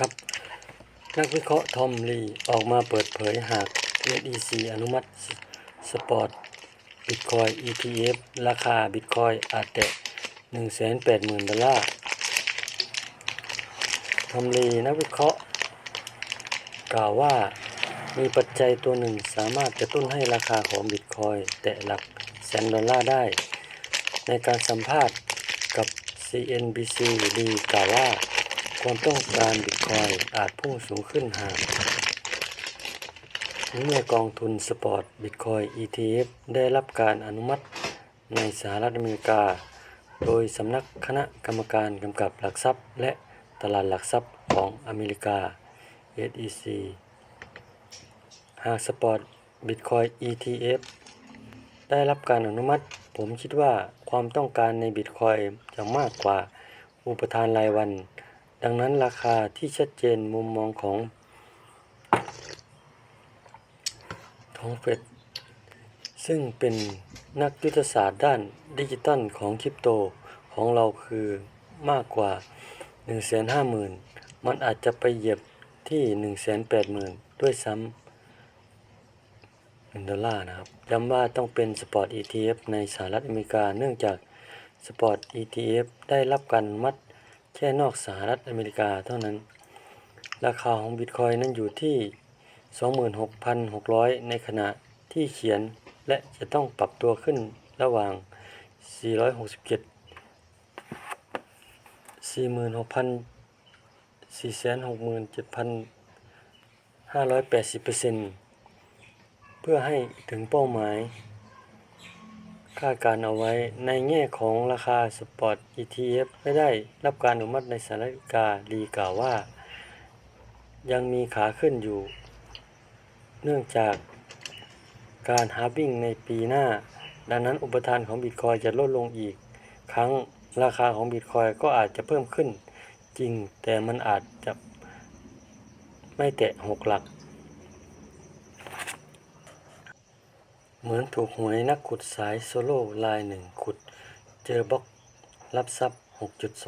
ครับ นักวิเคราะห์ทอมลีออกมาเปิดเผยหาก SEC อนุมัติสปอร์ตบิตคอย ETF ราคาบิตคอยอาจแตะ180,000 ดอลลาร์ทอมลีนักวิเคราะห์ กล่าวว่ามีปัจจัยตัวหนึ่งสามารถกระตุ้นให้ราคาของบิตคอยแตะหลักแสนดอลลาร์ได้ ในการสัมภาษณ์กับ CNBC ลีกล่าวว่า ความต้องการบิตคอยอาจพุ่งสูงขึ้นหากเมื่อกองทุนสปอร์ตบิตคอย ETF ได้รับการอนุมัติในสหรัฐอเมริกา โดยสำนักคณะกรรมการกำกับหลักทรัพย์ และตลาดหลักทรัพย์ของอเมริกา SEC หากสปอร์ตบิตคอย ETF ได้รับการอนุมัติ ผมคิดว่าความต้องการในบิตคอยจะมากกว่าอุปทานรายวัน ดังนั้นราคาที่ชัดเจนมุมมองของของเฟดซึ่งเป็นนักยุทธศาสตร์ด้านดิจิตัลของคริปโตของเราคือมากกว่า 150,000 มันอาจจะไปเหยียบที่ 180,000 ด้วยซ้ำ1ดอลลาร์นะครับย้ำว่าต้องเป็นสปอร์ต ETF ในสหรัฐอเมริกา เนื่องจากสปอร์ต ETF ได้รับการมัด ค่นอกสหรัฐอเมริกาเท่านั้น ราคาของบิตคอยนั้นอยู่ที่ 26,600 ในขณะที่เขียนและจะต้องปรับตัวขึ้นระหว่าง 467 46,000 467,580%เพื่อให้ถึงเป้าหมาย คาดการเอาไว้ ในแง่ของราคาสปอร์ต ETF ไม่ได้รับการอนุมัติในสหรัฐอเมริกาลีกล่าวว่า ยังมีขาขึ้นอยู่ เนื่องจากการฮาร์บิ้งในปีหน้า ดังนั้นอุปทานของบิตคอยจะลดลงอีก ครั้งราคาของบิตคอยก็อาจจะเพิ่มขึ้นจริง แต่มันอาจจะไม่แตะหกหลัก เหมือนถูกหวยนักขุดสายโซโล่รายหนึ่งขุด เจอบล็อกรับทรัพย์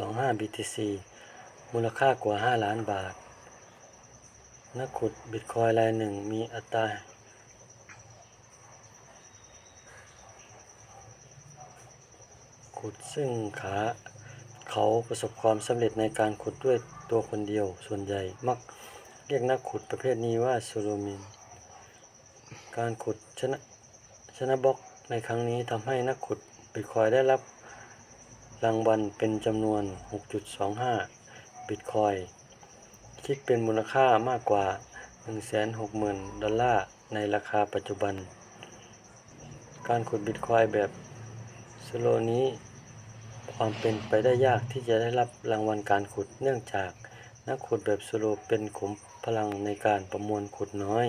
6.25 BTC มูลค่ากว่า 5 ล้านบาท นักขุดบิตคอยรายหนึ่งมีอัตราขุดซึ่งขาเขาประสบความสำเร็จในการขุดด้วยตัวคนเดียว ส่วนใหญ่มักเรียกนักขุดประเภทนี้ว่าโซโลมิน การขุดชนะ ชนะบล็อกในครั้งนี้ทำให้นักขุดบิตคอยได้รับรางวัลเป็นจำนวน 6.25 บิตคอยคิดเป็นมูลค่ามากกว่า 160,000 ดอลลาร์ในราคาปัจจุบัน การขุดบิตคอยแบบสโลนี้ความเป็นไปได้ยากที่จะได้รับรางวัลการขุดเนื่องจากนักขุดแบบสโลเป็นขุมพลังในการประมวลขุดน้อย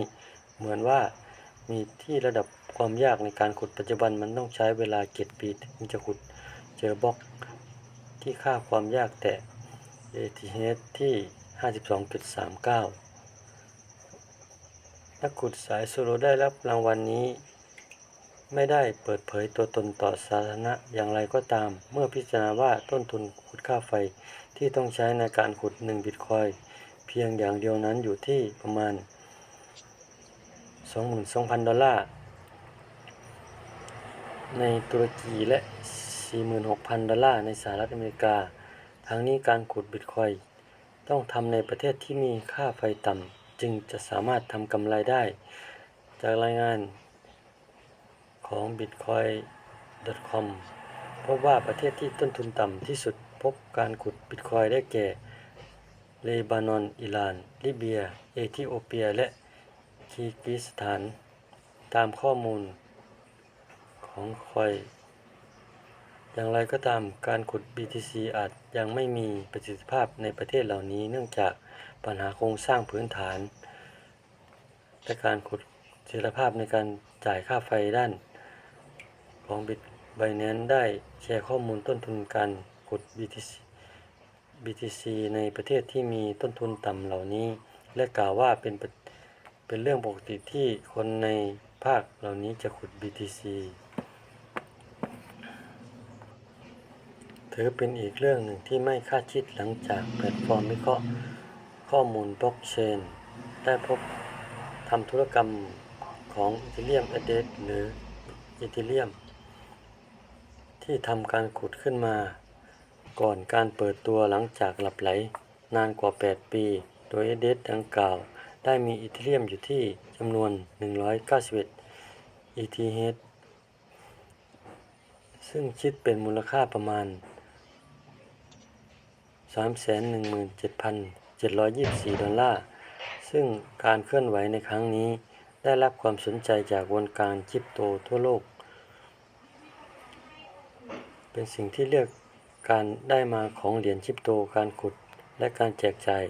เหมือนว่า มีที่ระดับความยากในการขุดปัจจุบันมันต้องใช้เวลาเจ็ดปีถึงจะขุดเจอบล็อกที่ค่าความยากแต่ ATH ที่ 52.39 นักขุดสายโซโลได้รับรางวัลนนี้ ไม่ได้เปิดเผยตัวตนต่อสาธารณะอย่างไรก็ตาม เมื่อพิจารณาว่าต้นทุนขุดค่าไฟที่ต้องใช้ในการขุด 1 บิตคอยเพียงอย่างเดียวนั้นอยู่ที่ประมาณ 22,000ดอลลาร์ ในตุรกีและ 46,000 ดอลลาร์ในสหรัฐอเมริกา ทั้งนี้การขุดบิตคอยต้องทำในประเทศที่มีค่าไฟต่ำ จึงจะสามารถทำกำไรได้ จากรายงานของ bitcoin.com พบว่าประเทศที่ต้นทุนต่ำที่สุดพบการขุดบิตคอยได้แก่ เลบานอน อิหร่าน ลิเบีย เอธิโอเปีย และ คีร์กิสถาน ตามข้อมูลของคอย อย่างไรก็ตามการขุด BTC อาจยังไม่มีประสิทธิภาพในประเทศเหล่านี้ เนื่องจากปัญหาโครงสร้างพื้นฐาน และการขุดเสถียรภาพในการจ่ายค่าไฟด้าน ของบิตไบแนนได้แชร์ข้อมูลต้นทุนการขุด BTC BTC ในประเทศที่มีต้นทุนต่ำเหล่านี้ และกล่าวว่าเป็นป เป็นเรื่องปกติที่คนในภาคเหล่านี้จะขุด BTC ถือเป็นอีกเรื่องหนึ่งที่ไม่คาดคิดหลังจากแพลตฟอร์มวิเคราะห์ข้อมูลบล็อกเชน ได้พบทำธุรกรรมของอีเธเรียม address หรืออีเธเรียม ที่ทำการขุดขึ้นมา ก่อนการเปิดตัวหลังจากหลับไหลนานกว่า 8 ปี โดย address ดังกล่าว ได้มีอีเธเรียมอยู่ที่จำนวน 191 ETH ซึ่งคิดเป็นมูลค่าประมาณ 317,724 ดอลลาร์ ซึ่งการเคลื่อนไหวในครั้งนี้ได้รับความสนใจจากวงการคริปโตทั่วโลก เป็นสิ่งที่เรียกการได้มาของเหรียญคริปโตการขุดและการแจกจ่าย